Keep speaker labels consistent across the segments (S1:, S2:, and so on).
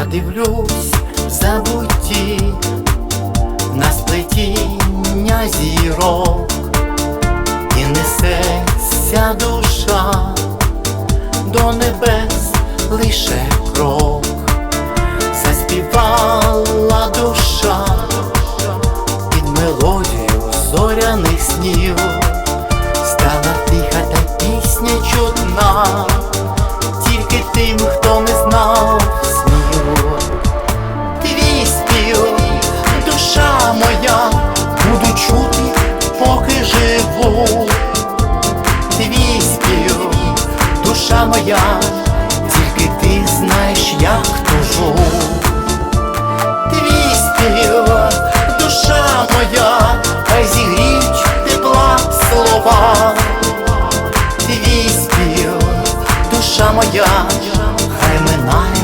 S1: Я дивлюсь в забутті на сплетіння зірок, і несеться душа до небес лише крок, заспівала душа під мелодію зоряних снів, душа моя, тільки ти знаєш, як тужу. Твій спів, душа моя, хай зігріють тепла слова. Твій спів, душа моя, хай минає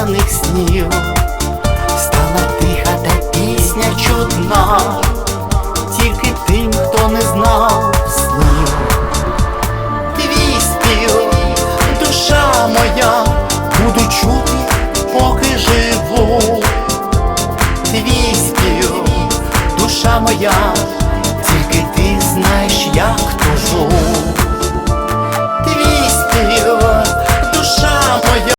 S1: весняних снів, стала тиха та пісня чудна, тільки тим, хто не знав снів. Твій душа моя, буду чути, поки живу. Твій спів, душа моя.